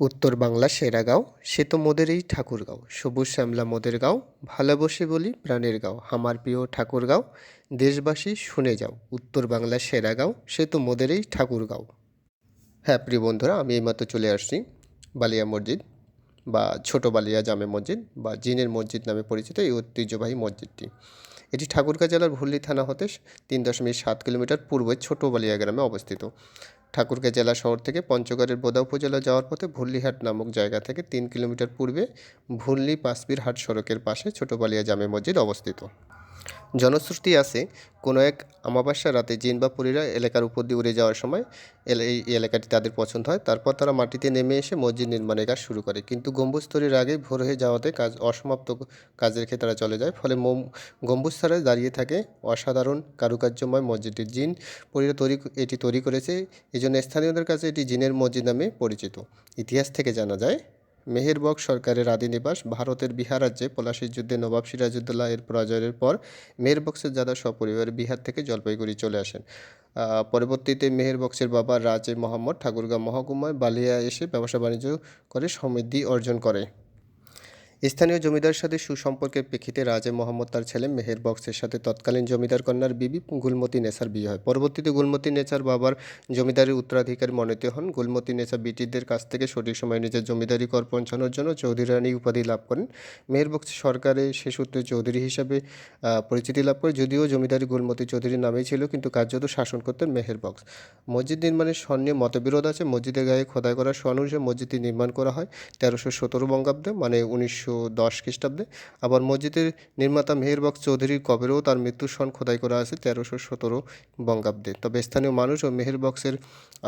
উত্তর বাংলা সেরা গাঁও, সে তো মোদেরই ঠাকুরগাঁও সবুজ শ্যামলা মোদের গাঁও ভালোবসে বলি প্রাণের গাঁও। আমার প্রিয় ঠাকুরগাঁও দেশবাসী শুনে যাও। উত্তর বাংলা সেরা গাঁও, সে তো মোদেরই ঠাকুরগাঁও হ্যাঁ প্রিয় বন্ধুরা, আমি এইমাত্র চলে আসছি বালিয়া মসজিদ বা ছোট বালিয়া জামে মসজিদ বা জিনের মসজিদ নামে পরিচিত এই ঐতিহ্যবাহী মসজিদটি। এটি ঠাকুরগাঁ জেলার ভুল্লি থানা হতে তিন দশমিক সাত কিলোমিটার পূর্বে ছোট বালিয়া গ্রামে অবস্থিত। ঠাকুরগাঁ জেলা শহর থেকে পঞ্চগড়ের বোদা উপজেলা যাওয়ার পথে ভুল্লিহাট নামক জায়গা থেকে তিন কিলোমিটার পূর্বে ভুল্লি পাঁচপিরহাট সড়কের পাশে ছোটবালিয়া জামে মসজিদ অবস্থিত। জনশ্রুতি আছে। কোনো এক অমাবস্যা রাতে জিন বা পরীরা এলাকার উপর দিয়ে উড়ে যাওয়ার সময় এই এলাকাটি তাদের পছন্দ হয়। তারপর তারা মাটিতে নেমে এসে মসজিদ নির্মাণের কাজ শুরু করে। কিন্তু গম্বুজ তৈরির আগে ভোর হয়ে যাওয়াতে কাজ অসমাপ্ত কাজের ক্ষেত্রে তারা চলে যায়। ফলে গম্বুজ ছাড়াই দাঁড়িয়ে থাকে অসাধারণ কারুকার্যময় মসজিদটি। জিন পরীরা তৈরি এটি তৈরি করেছে। এই জন্য স্থানীয়দের কাছে এটি জিনের মসজিদ নামে পরিচিত। ইতিহাস থেকে জানা যায় মেহেরবক সরকারের আদিনিবাস, ভারতের বিহার রাজ্যে পলাশীর যুদ্ধে নবাব সিরাজউদ্দৌলা এর পরাজয়ের পর মেহেরবক্সের দাদা সপরিবারে বিহার থেকে জলপাইগুড়ি চলে আসেন। পরবর্তীতে মেহেরবক্সের বাবা রাজে মোহাম্মদ ঠাকুরগাঁ মহকুমায় বালিয়া এসে ব্যবসা বাণিজ্য করে সমৃদ্ধি অর্জন করে। স্থানীয় জমিদার সাথে সুসম্পর্কের প্রেক্ষিতে রাজে মোহাম্মদ তার ছেলে মেহের বক্সের সাথে তৎকালীন জমিদার কন্যার বিবি গুলমতি নেসার বিয়ে হয়। পরবর্তীতে গুলমতি নেচার বাবার জমিদারির উত্তরাধিকারী মনোনীত হন। গুলমতি নেচা ব্রিটিশদের কাছ থেকে সঠিক সময়ে নিজের জমিদারি কর পৌঁছানোর জন্য চৌধুরী রানী উপাধি লাভ করেন। মেহের বক্স সরকারে সে সূত্রে চৌধুরী হিসাবে পরিচিতি লাভ করে। যদিও জমিদারি গুলমতি চৌধুরীর নামেই ছিল, কিন্তু কার্যত শাসন করতেন মেহের বক্স। মসজিদ নির্মাণের স্বর্ণে মতবিরোধ আছে। মসজিদের গায়ে খোদাই করা স্বর্ণ মসজিদটি নির্মাণ করা হয় তেরোশো সতেরো বঙ্গাব্দে মানে উনিশশো উনিশশো দশ খ্রিস্টাব্দে। আবার মসজিদের নির্মাতা মেহেরবাগ চৌধুরীর কবেরও তার মৃত্যুর সন খোদাই করা আছে তেরোশো সতেরো বঙ্গাব্দে। তবে স্থানীয় মানুষ ও মেহেরবক্সের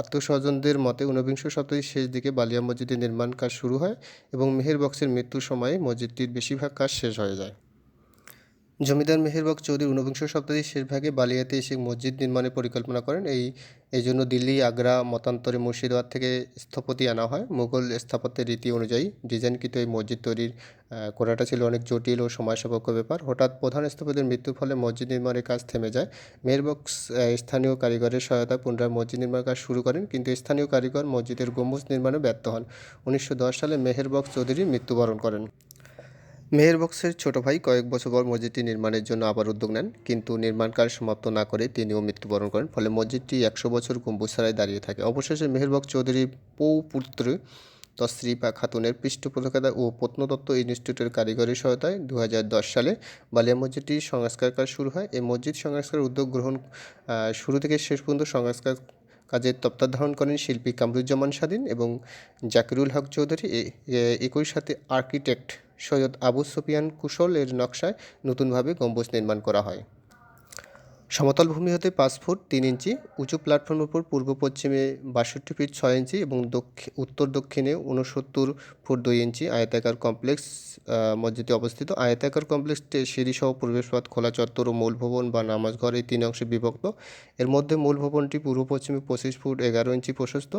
আত্মস্বজনদের মতে ঊনবিংশ শতাব্দীর শেষ দিকে বালিয়া মসজিদের নির্মাণ কাজ শুরু হয় এবং মেহেরবক্সের মৃত্যুর সময়ে মসজিদটির বেশিরভাগ কাজ শেষ হয়ে যায়। জমিদার মেহেরবক চৌধুরী ঊনবিংশ শতাব্দীর শেষ ভাগে বালিয়াতে এসে মসজিদ নির্মাণের পরিকল্পনা করেন। এই এই জন্য দিল্লি, আগ্রা, মতান্তরে মুর্শিদাবাদ থেকে স্থপতি আনা হয়। মুঘল স্থাপত্যের রীতি অনুযায়ী ডিজাইনকৃত এই মসজিদ তৈরির করাটা ছিল অনেক জটিল ও সময়সাপেক্ষ ব্যাপার। হঠাৎ প্রধান স্থপতির মৃত্যুর ফলে মসজিদ নির্মাণের কাজ থেমে যায়। মেহেরবক্স স্থানীয় কারিগরের সহায়তায় পুনরায় মসজিদ নির্মাণ কাজ শুরু করেন, কিন্তু স্থানীয় কারিগর মসজিদের গম্বুজ নির্মাণে ব্যর্থ হন। উনিশশো দশ সালে মেহেরবক্স চৌধুরী মৃত্যুবরণ করেন। মেহেরবক্সের ছোট ভাই কয়েক বছর পর মসজিদটি নির্মাণের জন্য আবার উদ্যোগ নেন, কিন্তু নির্মাণ কাজ সমাপ্ত না করে তিনিও মৃত্যুবরণ করেন, ফলে মসজিদটি একশো বছর গম্বুজ দাঁড়িয়ে থাকে। অবশেষে মেহেরবক্স চৌধুরী পৌপুত্র তসরিফা খাতুনের পৃষ্ঠপোষকতা ও প্রত্নতত্ত্ব ইনস্টিটিউটের কারিগরি সহায়তায় দু হাজার দশ সালে বালিয়া মসজিদটি সংস্কার কাজ শুরু হয়। এই মসজিদ সংস্কার উদ্যোগ গ্রহণ শুরু থেকে শেষ পর্যন্ত সংস্কার কাজের তত্ত্বাবধান করেন শিল্পী কামরুজ্জামান স্বাধীন এবং জাকিরুল হক চৌধুরী। একই সাথে আর্কিটেক্ট সৈয়দ আবু সুফিয়ান কুশল এর নকশায় নতুনভাবে গম্বুজ নির্মাণ করা হয়। সমতল ভূমি হতে পাঁচ ফুট তিন ইঞ্চি, উঁচু প্ল্যাটফর্মের উপর পূর্ব পশ্চিমে বাষট্টি ফিট ছয় ইঞ্চি এবং দক্ষিণ উত্তর দক্ষিণে উনসত্তর ফুট দুই ইঞ্চি আয়তাকার কমপ্লেক্স মসজিদে অবস্থিত। আয়তাকার কমপ্লেক্সটি সিঁড়িসহ প্রবেশপথ, খোলা চত্বর ও মূল ভবন বা নামাজ ঘর এই তিন অংশে বিভক্ত। এর মধ্যে মূল ভবনটি পূর্ব পশ্চিমে পঁচিশ ফুট এগারো ইঞ্চি প্রশস্ত।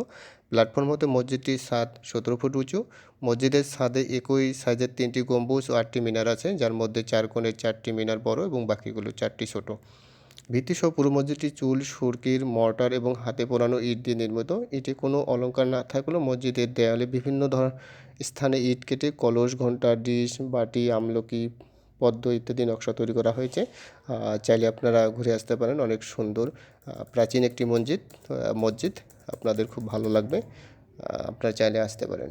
প্ল্যাটফর্ম হতে মসজিদটি সাত সতেরো ফুট উঁচু। মসজিদের ছাদে একই সাইজের তিনটি গম্বুজ ও আটটি মিনার আছে, যার মধ্যে চার কোণের চারটি মিনার বড় এবং বাকিগুলো চারটি ছোট। ভিত্তিসহ পুরো মসজিদটি চুল, সুরকির, মর্টার এবং হাতে পোড়ানো ইট দিয়ে নির্মিত। এটি কোনো অলঙ্কার না থাকলেও মসজিদের দেয়ালে বিভিন্ন ধর, স্থানে ইট কেটে কলস, ঘণ্টা, ডিশ, বাটি, আমলকি, পদ্ম ইত্যাদি নকশা তৈরি করা হয়েছে। চাইলে আপনারা ঘুরে আসতে পারেন, অনেক সুন্দর প্রাচীন একটি মসজিদ মসজিদ। আপনাদের খুব ভালো লাগবে আপনারা চাইলে আসতে পারেন।